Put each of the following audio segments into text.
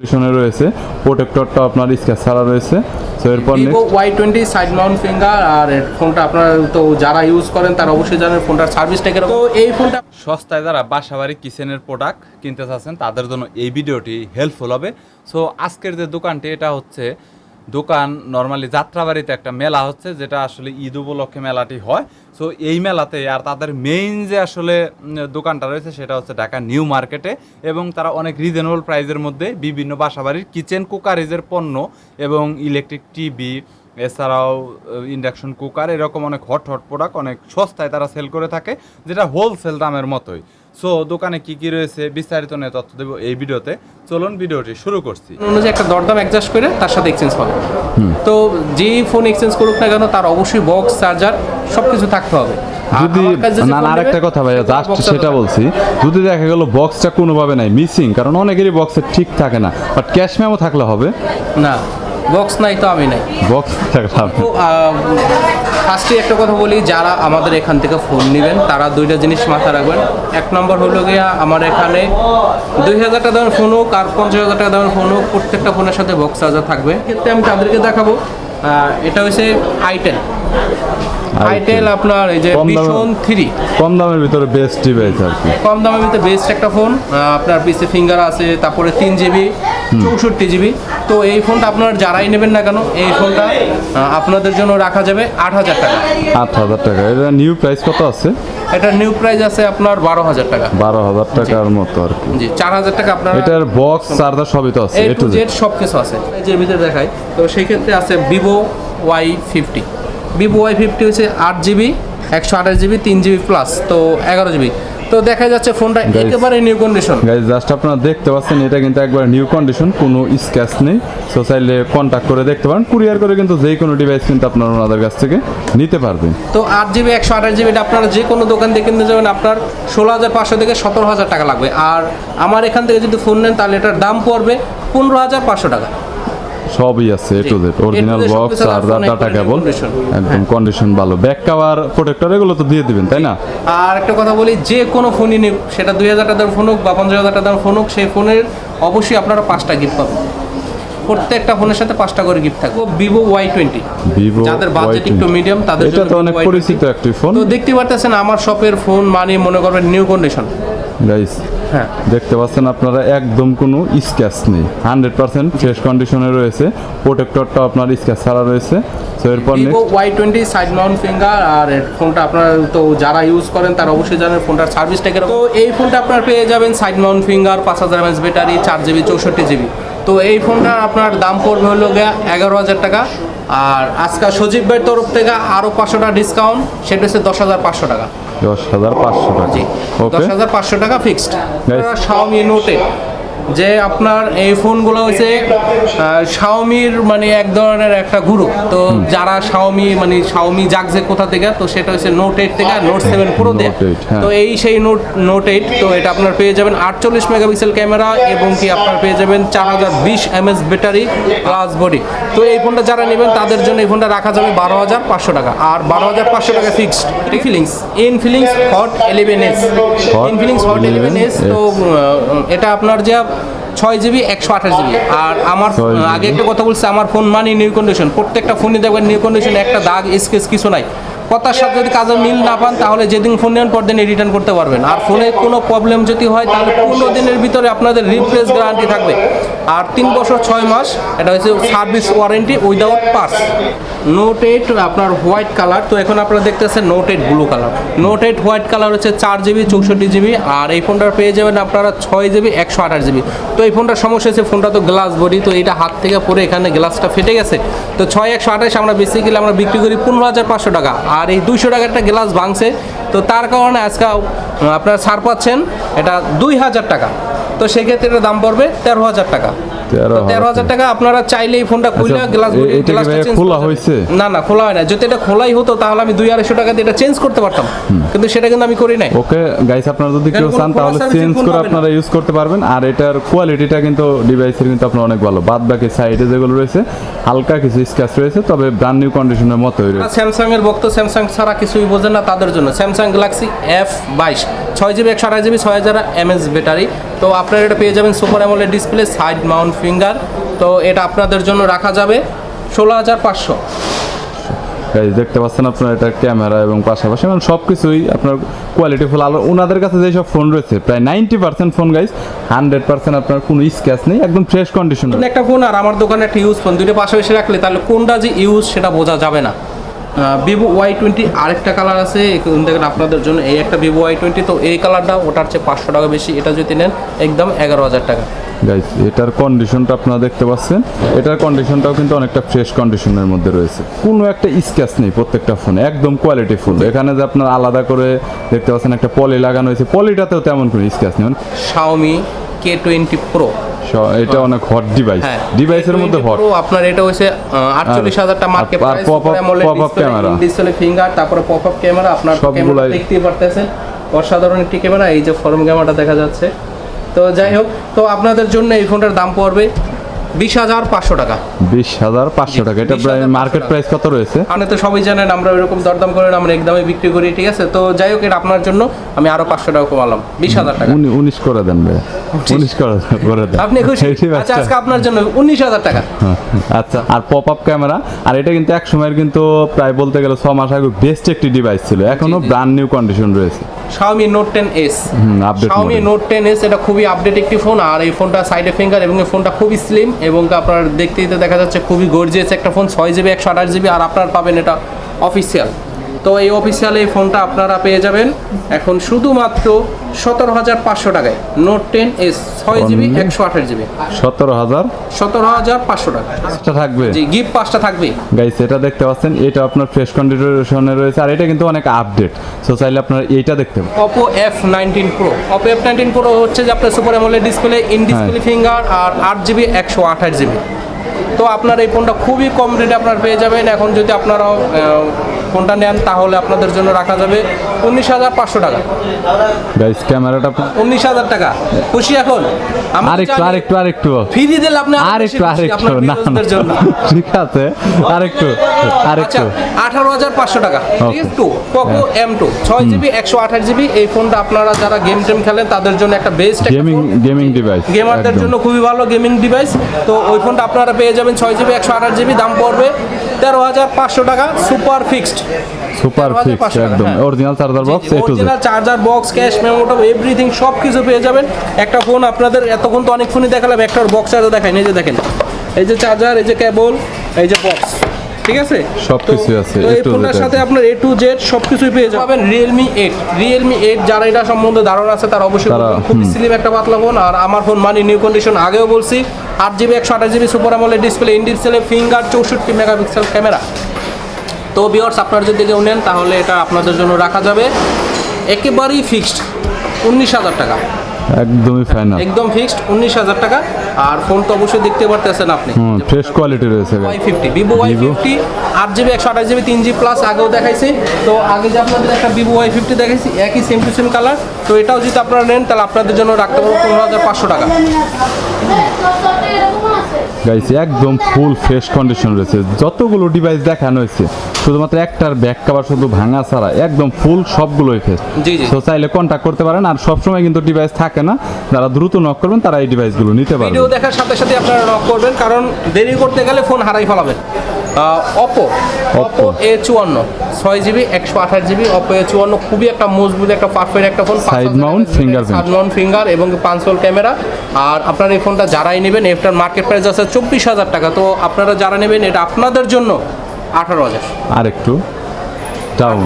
কন্ডিশনে রয়েছে প্রোটেক্টরটা আপনার স্ক্যাচ ছাড়া রয়েছে। সো এরপর Vivo next- Y twenty side mount finger আর ফোনটা আপনারা তো যারা ইউজ করেন তারা অবশ্যই জানেন ফোনটার সার্ভিসটা কীরকম। তো এই ফোনটা সস্তায় যারা বাসাবাড়ি কিচেনের প্রোডাক্ট কিনতে চাচ্ছেন তাদের জন্য এই ভিডিওটি হেল্পফুল হবে। সো আজকের যে দোকানটি এটা হচ্ছে দোকান নর্মালি যাত্রাবাড়িতে একটা মেলা হচ্ছে, যেটা আসলে ঈদ উপলক্ষে মেলাটি হয়। সো এই মেলাতে আর তাদের মেইন যে আসলে দোকানটা রয়েছে, সেটা হচ্ছে ঢাকা নিউ মার্কেটে। এবং তারা অনেক রিজনেবল প্রাইসের মধ্যে বিভিন্ন বাসাবাড়ির কিচেন কুকারিজের পণ্য এবং ইলেকট্রিক টিভি এছাড়াও ইন্ডাকশন কুকার এরকম অনেক হট হট প্রোডাক্ট অনেক সস্তায় তারা সেল করে থাকে, যেটা হোলসেল দামের মতোই। সো দোকানে কি কি রয়েছে বিস্তারিত নিয়ে তথ্য দেবো এই ভিডিওতে। চলুন ভিডিওটি শুরু করছি। অনুযায়ী একটা দরদাম অ্যাডজাস্ট করে তার সাথে এক্সচেঞ্জ পাবে। তো যেই ফোন এক্সচেঞ্জ করুক না কেন তার অবশ্যই বক্স চার্জার সব কিছু থাকতে হবে। আর যদি আমার কাছে যে না আরেকটা কথা ভাইয়া সেটা জাস্ট সেটা বলছি। যদি দেখা গেল বক্সটা কোনোভাবে নাই মিসিং কারণ অনেকেরই বক্সে ঠিক থাকে না বাট ক্যাশ মেমো থাকলে হবে। না বক্স নাই তো আমি নাই। বক্স থাকলে হবে। ফার্স্টে একটা কথা বলি যারা আমাদের এখান থেকে ফোন নেবেন তারা দুইটা জিনিস মাথায় রাখবেন। এক নম্বর হলো গিয়া আমার এখানে দুই হাজার টাকা দামের ফোন হোক আর পঞ্চাশ হাজার টাকা দামের ফোন হোক প্রত্যেকটা ফোনের সাথে বক্স চার্জার থাকবে। ক্ষেত্রে আমি তাদেরকে দেখাবো। এটা হচ্ছে আইটেল আইটেল আপনার এই যে ভীষণ থ্রি কম দামের ভিতরে বেস্ট ডিভাইস আর কি। কম দামের ভিতরে বেস্ট একটা ফোন আপনার পিসে ফিঙ্গার আছে তারপরে তিন জিবি চৌষট্টি জিবি তো এই ফোনটা আপনার যারাই নেবেন না কেন এই ফোনটা আপনাদের জন্য রাখা যাবে আট হাজার টাকা। আট হাজার টাকা। এটা নিউ প্রাইস কত আছে? এটা নিউ প্রাইস আছে আপনার বারো হাজার টাকা। বারো হাজার টাকার মতো আর কি। জি চার হাজার টাকা আপনার এটার বক্স চার্জার সবই তো আছে এ টু জেড সব কিছু আছে। এই যে ভিতরে দেখাই তো সেই ক্ষেত্রে আছে Vivo Y fifty Vivo Y fifty হচ্ছে আট জিবি একশো আঠাশ জিবি তিন জিবি প্লাস তো এগারো জিবি তো দেখা যাচ্ছে ফোনটা একেবারে নিউ কন্ডিশন গাইজ জাস্ট আপনারা দেখতে পাচ্ছেন এটা কিন্তু একবার নিউ কন্ডিশন কোনো স্ক্যাচ নেই। সো চাইলে কন্ট্যাক্ট করে দেখতে পারেন। কুরিয়ার করে কিন্তু যে কোনো ডিভাইস কিন্তু আপনারা ওনাদের কাছ থেকে নিতে পারবেন। তো আট জিবি একশো আঠাশ জিবি এটা আপনারা যে কোনো দোকান থেকে কিনতে যাবেন আপনার ষোলো হাজার পাঁচশো থেকে সতেরো হাজার টাকা লাগবে। আর আমার এখান থেকে যদি ফোন নেন তাহলে এটার দাম পড়বে পনেরো হাজার পাঁচশো টাকা। সবই আছে A to Z original box charger data cable একদম কন্ডিশন ভালো। ব্যাক কাভার প্রোটেক্টর এগুলো তো দিয়ে দিবেন তাই না? আর একটা কথা বলি যে কোনো ফোনই নিক সেটা দুই হাজার টাকার ফোন হোক বা পঞ্চাশ হাজার টাকার ফোন হোক সেই ফোনের অবশ্যই আপনারা পাঁচটা গিফট পাবেন। প্রত্যেকটা ফোনের সাথে পাঁচটা করে গিফট থাকবে। ভিভো ওয়াই টোয়েন্টি ভিভো যাদের বাজেট একটু মিডিয়াম তাদের এটা জন্য তো অনেক পরিচিত একটি ফোন তো দেখতে পারতেছেন আমার শপের ফোন মানে মনে করবেন নিউ কন্ডিশন গাইস হ্যাঁ। দেখতে পাচ্ছেন আপনারা একদম কোনো স্ক্যাচ নেই। হান্ড্রেড পার্সেন্ট ফ্রেশ কন্ডিশনে রয়েছে। প্রোটেক্টরটা আপনার স্ক্যাচ ছাড়া রয়েছে। তো এরপর Y twenty side mount finger আর ফোনটা আপনারা তো যারা ইউজ করেন তারা অবশ্যই জানেন ফোনটার সার্ভিসটা কীরকম। তো এই ফোনটা আপনার পেয়ে যাবেন সাইড মাউন্ট ফিঙ্গার পাঁচ হাজার এমএস ব্যাটারি চার জিবি চৌষট্টি জিবি তো এই ফোনটা আপনার দাম পড়বে হলো এগারো হাজার টাকা। আর আজকে সজীব ভাইয়ের তরফ থেকে আরও পাঁচশো টাকা ডিসকাউন্ট সেটা হচ্ছে দশ হাজার পাঁচশো টাকা। দশ হাজার পাঁচশো টাকা। জি দশ হাজার পাঁচশো টাকা ফিক্সড. শাওমি নোটে যে আপনার এই ফোনগুলো হচ্ছে শাওমির মানে এক ধরনের একটা গুরু তো যারা শাওমি মানে শাওমি জাগছে কোথা থেকে তো সেটা হচ্ছে নোট এইট থেকে নোট সেভেন প্রো দেয়। Note 8। তো এই সেই নোট নোট এইট তো এটা আপনার পেয়ে যাবেন আটচল্লিশ মেগাপিক্সেল ক্যামেরা এবং কি আপনার পেয়ে যাবেন চার হাজার বিশ এমএস ব্যাটারি প্লাস বডি তো এই ফোনটা যারা নেবেন তাদের জন্য এই ফোনটা রাখা যাবে বারো হাজার পাঁচশো টাকা। আর বারো হাজার পাঁচশো টাকা fixed feelings Infinix hot eleven S Infinix hot eleven S তো এটা আপনার যে ছয় জিবি একশো আঠাশ জিবি। আর আমার আগে একটা কথা বলছে আমার ফোন মানে নিউ কন্ডিশন প্রত্যেকটা ফোনই দেখবেন নিউ কন্ডিশন একটা দাগ স্কেচ কিছু নাই। কথার সাথে যদি কাজে মিল না পান, তাহলে যেদিন ফোন নেন পর দিন রিটার্ন করতে পারবেন। আর ফোনে কোনো প্রবলেম যদি হয়, তাহলে পনেরো দিনের ভিতরে আপনাদের রিপ্লেস গ্যারান্টি থাকবে। আর তিন বছর ছয় মাস, এটা হচ্ছে service warranty without parts note eight আপনার হোয়াইট কালার তো এখন আপনারা দেখতেছেন note eight blue colour note eight white colour হচ্ছে চার জিবি চৌষট্টি জিবি আর এই ফোনটার পেয়ে যাবেন আপনারা ছয় জিবি একশো আঠাশ জিবি তো এই ফোনটার সমস্যা হচ্ছে ফোনটা তো গ্লাস বডি তো এটা হাত থেকে পরে এখানে গ্লাসটা ফেটে গেছে। তো ছয়, একশো আঠাশ আমরা বেসিক্যালি আমরা বিক্রি করি পনেরো হাজার পাঁচশো টাকা। আর এই দুইশো টাকার একটা গ্লাস ভাঙছে। তো তার কারণে আজকে আপনারা ছাড় পাচ্ছেন। এটা দুই হাজার টাকা। তো সেক্ষেত্রে এটার দাম পড়বে তেরো হাজার টাকা। তেরো হাজার টাকা আপনারা চাইলে এই ফোনটা খুলে আচ্ছা, গ্লাস খোলা হয়েছে? না না খোলা হয় না। যদি এটা খোলাই হতো তাহলে আমি দুই আড়াইশো টাকা দিয়ে এটা চেঞ্জ করতে পারতাম। কিন্তু সেটা কিন্তু আমি করি নাই। ওকে গাইস আপনারা যদি কেউ চান তাহলে চেঞ্জ করে আপনারা ইউজ করতে পারবেন। আর এটার কোয়ালিটিটা কিন্তু ডিভাইসের কিন্তু আপনার অনেক ভালো। বাদ বাকি সাইডে যেগুলো রয়েছে হালকা কিছু স্ক্র্যাচ রয়েছে তবে ব্র্যান্ড নিউ কন্ডিশনের মতোই রয়েছে। স্যামসাং এর ভক্ত স্যামসাং ছাড়া কিছুই বোঝেন না তাদের জন্য। স্যামসাং গ্যালাক্সি এফ বাইশ ছয় জিবি একশো আঠাশ জিবি ছয় হাজার এমএস ব্যাটারি। তো আপনার আপনারা এটা পেয়ে যাবেন super AMOLED display side mount finger তো এটা আপনাদের জন্য রাখা যাবে ষোলো হাজার পাঁচশো। গাইজ দেখতে পাচ্ছেন আপনার এটা ক্যামেরা এবং পাশাপাশি মানে সব কিছুই আপনার কোয়ালিটি ফুল আর ওনাদের কাছে যেসব ফোন রয়েছে প্রায় ninety percent phone guys hundred percent আপনার কোনো স্ক্যাচ নেই একদম ফ্রেশ কন্ডিশন একটা ফোন আর আমার দোকানে একটা ইউজ ফোন দুটো পাশাপাশি রাখলে তাহলে কোনটা যে ইউজ সেটা বোঝা যাবে না। ভিভো ওয়াই টোয়েন্টি আরেকটা কালার আছে দেখেন আপনাদের জন্য এই একটা ভিভো ওয়াই টোয়েন্টি তো এই কালারটা ওটার চেয়ে পাঁচশো টাকা বেশি এটা যদি নেন একদম এগারো হাজার টাকা। গাইজ এটার কন্ডিশনটা আপনারা দেখতে পাচ্ছেন। এটার কন্ডিশনটাও কিন্তু অনেকটা ফ্রেশ কন্ডিশনের মধ্যে রয়েছে। কোনো একটা স্ক্যাচ নেই প্রত্যেকটা ফোনে একদম কোয়ালিটি ফুল এখানে যে আপনার আলাদা করে দেখতে পাচ্ছেন একটা পলি লাগানো হয়েছে। পলিটাতেও তেমন কোনো স্ক্যাচ নেই। মানে শাওমি কে টোয়েন্টি প্রো এটা অনেক হট ডিভাইস হ্যাঁ। ডিভাইসের মধ্যে হট আপনার এটা আটচল্লিশ হাজার টাকা market price pop-up- pop-up camera। Display finger তারপরে পপ আপ ক্যামেরা আপনার ক্যামেরা দেখতেই পারতেছেন। অসাধারণ একটি ক্যামেরা এই যে ফর্ম ক্যামেরাটা দেখা যাচ্ছে। তো যাই হোক তো আপনাদের জন্য এই ফোনটার দাম পড়বে বিশ হাজার পাঁচশো টাকা। বিশ হাজার পাঁচশো টাকা। এটা প্রায় মার্কেট প্রাইস কত রয়েছে? আপনি তো সবাই জানেন আমরা এরকম দরদাম করে আমরা একদমই বিক্রি করি ঠিক আছে? তো যাই হোক এটা আপনার জন্য আমি আরও পাঁচশো টাকা কমালাম বিশ হাজার টাকা। উনি- উনিশ করে দেন ভাই উনিশ করে দেন। আপনি খুশি? আচ্ছা আজকে আপনার জন্য উনিশ হাজার টাকা। আচ্ছা আর পপ আপ ক্যামেরা আর এটা কিন্তু এক সময়ের কিন্তু প্রায় বলতে গেলে ছ মাস আগে বেস্ট একটি ডিভাইস ছিল। এখনও। ব্র্যান্ড নিউ কন্ডিশন রয়েছে। Xiaomi Note 10s হুম, update Xiaomi। Note 10s এটা খুবই আপডেট একটি ফোন আর এই ফোনটা সাইডে ফিঙ্গার এবং এই ফোনটা খুবই স্লিম এবং আপনার দেখতে দেখতে দেখা যাচ্ছে খুবই গর্জিয়াস একটা ফোন ছয় জিবি একশো আঠাশ জিবি আর আপনার পাবেন এটা অফিসিয়াল তো এই অফিসিয়াল এই ফোনটা আপনারা পেয়ে যাবেন। এখন শুধুমাত্র সতেরো হাজার পাঁচশো টাকায়। নোট টেন এস ছয় জিবি একশো আঠাশ জিবি। সতেরো হাজার? সতেরো হাজার পাঁচশো টাকা। পাঁচটা থাকবে? জি গিফট পাঁচটা থাকবে। গাইস এটা দেখতে পাচ্ছেন এটা আপনার ফ্রেশ কন্ডিশনে রয়েছে আর এটা কিন্তু অনেক আপডেট সো চাইলে আপনার এইটা দেখতে পারেন। Oppo F nineteen pro Oppo F nineteen pro হচ্ছে যে আপনার super AMOLED display in display finger আর আট জিবি একশো আঠাশ জিবি। তো আপনার এই ফোনটা খুবই কম রেটে আপনার পেয়ে যাবেন। এখন যদি আপনারা ফোনটা নেন তাহলে আপনাদের জন্য রাখা যাবে উনিশ হাজার পাঁচশো টাকা। গাইস ক্যামেরাটা উনিশ হাজার টাকা। খুশি এখন? আরেকটু আরেকটু আরেকটু। ফ্রি দিলে আপনি আরেকটু আরেকটু না ঠিক আছে আরেকটু আচ্ছা আরেকটু আঠারো হাজার পাঁচশো টাকা. টু পোকো এম টু ছয় জিবি একশো আঠাশ জিবি এই ফোনটা আপনারা যারা গেম টেম খেলেন তাদের জন্য একটা বেস্ট গেমিং গেমিং ডিভাইস গেমারদের জন্য খুবই ভালো গেমিং ডিভাইস তো ওই ফোনটা আপনারা পেয়ে যাবেন ছয় জিবি একশো আঠাশ জিবি দাম পড়বে তেরো হাজার পাঁচশো টাকা সুপার ফিক্সড। সুপার ফিক্সড একদম। Original charger box original charger box cash মেমোটো everything সব কিছু পেয়ে যাবেন। একটা ফোন আপনাদের এতক্ষণ তো অনেক ফোনই দেখালাম একটা বক্স চার্জার দেখাই নিজে যে দেখেন। এই যে চার্জার এই যে কেবল এই যে বক্স ঠিক আছে? সবকিছুই আছে, এই ফোনটার সাথে আপনার এ টু জেড সব কিছুই পেয়ে যাবেন। রিয়েলমি এইট রিয়েলমি এইট যারা এটা সম্বন্ধে ধারণা আছে তারা অবশ্যই বলবেন। স্লিম একটা পাতলা ফোন আর আমার ফোন মানে নিউ কন্ডিশন আগেও বলছি আট জিবি একশো আঠাশ জিবি সুপার আমলের ডিসপ্লে ইন ডিসপ্লে ফিঙ্গার চৌষট্টি মেগাপিক্সেল ক্যামেরা তো বিয়ার্স আপনারা যদি কেউ নেন তাহলে এটা আপনাদের জন্য রাখা যাবে। একেবারেই ফিক্সড উনিশ হাজার টাকা। একদমই ফাইনাল একদম ফিক্সড উনিশ হাজার টাকা। আর ফোন তো অবশ্যই দেখতে পারতেছেন আপনি। হুম ফ্রেশ কোয়ালিটি রয়েছে Y fifty Vivo Y Vivo। Fifty আট জিবি একশো আঠাশ জিবি তিন জি প্লাস আগেও দেখাইছি। তো আগে যে আপনাদের একটা ভিভো ওয়াই ফিফটি দেখাইছি একই সেম টু সেম কালার তো এটাও যদি আপনারা নেন তাহলে আপনাদের জন্য রাখতে পারব পনেরো হাজার পাঁচশো টাকা। গাইস একদম ফুল ফ্রেশ কন্ডিশন রয়েছে। যতগুলো ডিভাইস দেখানো হয়েছে শুধুমাত্র একটার ব্যাক কভার শুধু ভাঙা ছাড়া একদম ফুল সবগুলোই জি, জি। তো চাইলে কন্ট্যাক্ট করতে পারেন আর সবসময় কিন্তু ডিভাইস থাকে না। যারা দ্রুত নক করবেন তারা এই ডিভাইসগুলো নিতে পারবেন। ভিডিও দেখার সাথে সাথে আপনারা নক করবেন কারণ দেরি করতে গেলে ফোন হারাই ফেলাবেন। অপো অপো এ চুয়ান্ন ছয় জিবি একশো আঠাশ জিবি অপো এ চুয়ান্ন খুবই একটা মজবুত একটা পারফেক্ট একটা phone Side mount fingerprint। Side mount finger এবং পাঁচশোল ক্যামেরা আর আপনার এই ফোনটা যারাই নেবেন এটার মার্কেট প্রাইস আছে চব্বিশ হাজার টাকা। তো আপনারা যারা নেবেন এটা আপনাদের জন্য আঠারো হাজার। আর একটু ডাউন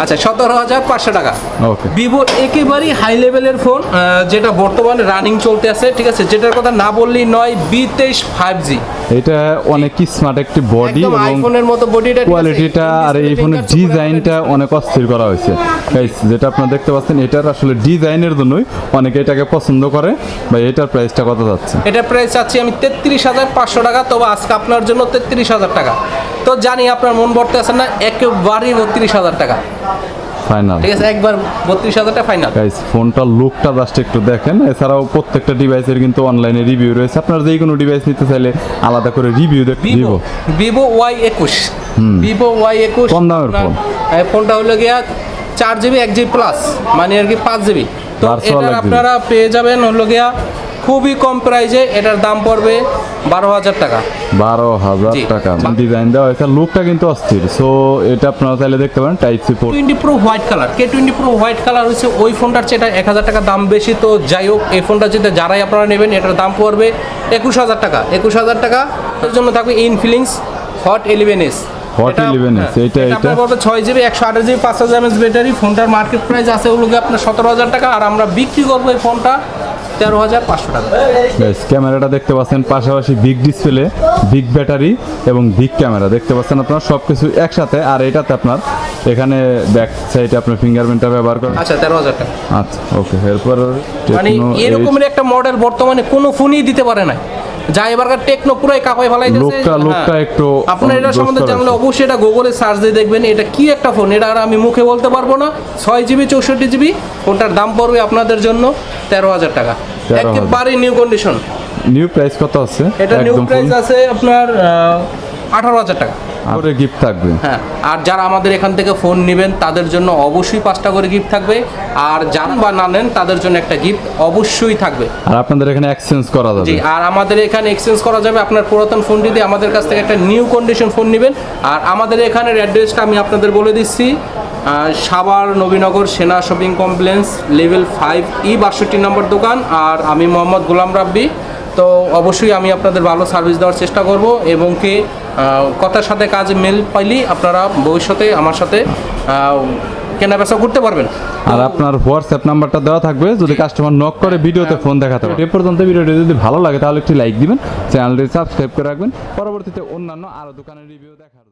আচ্ছা সতেরো হাজার পাঁচশো টাকা। ওকে। ভিভো একেবারেই হাই লেভেলের ফোন যেটা বর্তমানে রানিং চলতে আছে ঠিক আছে? যেটার কথা না বললেই নয় বি তেইশ ফাইভ জি এটা অনেক স্মার্ট একটি বডি এবং আইফোনের মতো বডিটা কোয়ালিটিটা আর এই ফোনের ডিজাইনটা অনেক অস্থির করা হয়েছে। গাইস যেটা আপনারা দেখতে পাচ্ছেন এটার আসলে ডিজাইনের জন্যই অনেকে এটাকে পছন্দ করে। বা এটার প্রাইসটা কত যাচ্ছে? এটা প্রাইস চাচ্ছি আমি তেত্রিশ হাজার পাঁচশো টাকা তবে আজকে আপনার জন্য তেত্রিশ হাজার টাকা। তো জানি আপনার মন ভরতে আছে না একেবারেই বত্রিশ হাজার টাকা। ফাইনাল ঠিক আছে একবার বত্রিশ হাজার টাকা ফাইনাল গাইস ফোনটার লুকটা জাস্ট একটু দেখেন। এছাড়াও প্রত্যেকটা ডিভাইসের কিন্তু অনলাইনে রিভিউ রয়েছে। আপনারা যে কোনো ডিভাইস নিতে চাইলে আলাদা করে রিভিউ দেখতে ভিভো ভিভো ওয়াই একুশ। ভিভো ওয়াই একুশ কম দামের ফোন। ফোনটা হলো গিয়া চার জিবি এক জিবি প্লাস মানে আর কি পাঁচ জিবি তো এটা আপনারা পেয়ে যাবেন হলো গিয়া খুবই কম প্রাইজে এটার দাম পড়বে বারো হাজার টাকা। বারো হাজার টাকা। ডিজাইন দেওয়া হয়েছে লুকটা কিন্তু অস্থির। সো এটা আপনারা চাইলে দেখতে পারেন type C port twenty pro white colour K twenty pro white colour হচ্ছে ওই ফোনটার চেয়ে এটা এক হাজার টাকা দাম বেশি। তো যাই হোক এই ফোনটা যেটা যারাই আপনারা নেবেন এটার দাম পড়বে একুশ হাজার টাকা। একুশ হাজার টাকা এর জন্য থাকবে Infinix hot eleven S Hot 11S, এইটা, এইটা? আপনার পড়বে ছয় জিবি একশো আঠাশ জিবি পাঁচ হাজার এমএস ব্যাটারি। ফোনটার মার্কেট প্রাইস আছে ওগুলো আপনার সতেরো হাজার টাকা। আর আমরা বিক্রি করব এই ফোনটা তেরো হাজার পাঁচশো টাকা। ক্যামেরাটা দেখতে পাচ্ছেন পাশাপাশি বিগ ডিসপ্লে বিগ ব্যাটারি এবং বিগ ক্যামেরা দেখতে পাচ্ছেন আপনার সব কিছু একসাথে। আর এটাতে আপনার এখানে ব্যাক সাইডে আপনার ফিঙ্গারপ্রিন্টটা ব্যবহার করেন আচ্ছা তেরো হাজার টাকা। আচ্ছা ওকে এরপর মানে এরকমের একটা মডেল বর্তমানে কোনো ফোনই দিতে পারে না যা এবারকার টেকনো পুরাই কাপাই ফেলাই লোকটা লোকটা একটু আপনার এটা সম্বন্ধে জানলে অবশ্যই এটা গুগলে সার্চ দিয়ে দেখবেন এটা কি একটা ফোন এটা আর আমি মুখে বলতে পারব না। ছয় জিবি চৌষট্টি জিবি ফোনটার দাম পড়বে আপনাদের জন্য তেরো হাজার টাকা। 13,000 একেবারে নিউ কন্ডিশন নিউ প্রাইস কত আছে? এটা নিউ প্রাইস আছে আপনার আঠারো হাজার টাকা। করে গিফট থাকবে। হ্যাঁ আর যারা আমাদের এখান থেকে ফোন নেবেন তাদের জন্য অবশ্যই পাঁচটা করে গিফট থাকবে। আর যারা বা না নেন তাদের জন্য একটা গিফট অবশ্যই থাকবে। আর আপনাদের এখানে এক্সচেঞ্জ করা যাবে। জি আর আমাদের এখানে এক্সচেঞ্জ করা যাবে আপনার পুরাতন ফোনটি দিয়ে আমাদের কাছ থেকে একটা নিউ কন্ডিশন ফোন নেবেন। আর আমাদের এখানের অ্যাড্রেসটা আমি আপনাদের বলে দিচ্ছি। Savar Nabinagar Sena shopping complex level five E বাষট্টি নম্বর দোকান। আর আমি মোহাম্মদ গোলাম রাব্বি। তো অবশ্যই আমি আপনাদের ভালো সার্ভিস দেওয়ার চেষ্টা করব এবং কি কথার সাথে কাজ মেল পাইলি আপনারা ভবিষ্যতে আমার সাথে কেনা বেচা করতে পারবেন। আর আপনার হোয়াটসঅ্যাপ নাম্বারটা দেওয়া থাকবে যদি কাস্টমার নক করে ভিডিওতে ফোন দেখাতে হবে এ পর্যন্ত ভিডিওটি যদি ভালো লাগে তাহলে একটি লাইক দিবেন চ্যানেলটি সাবস্ক্রাইব করে রাখবেন। পরবর্তীতে অন্যান্য আরও দোকানের রিভিউ দেখার।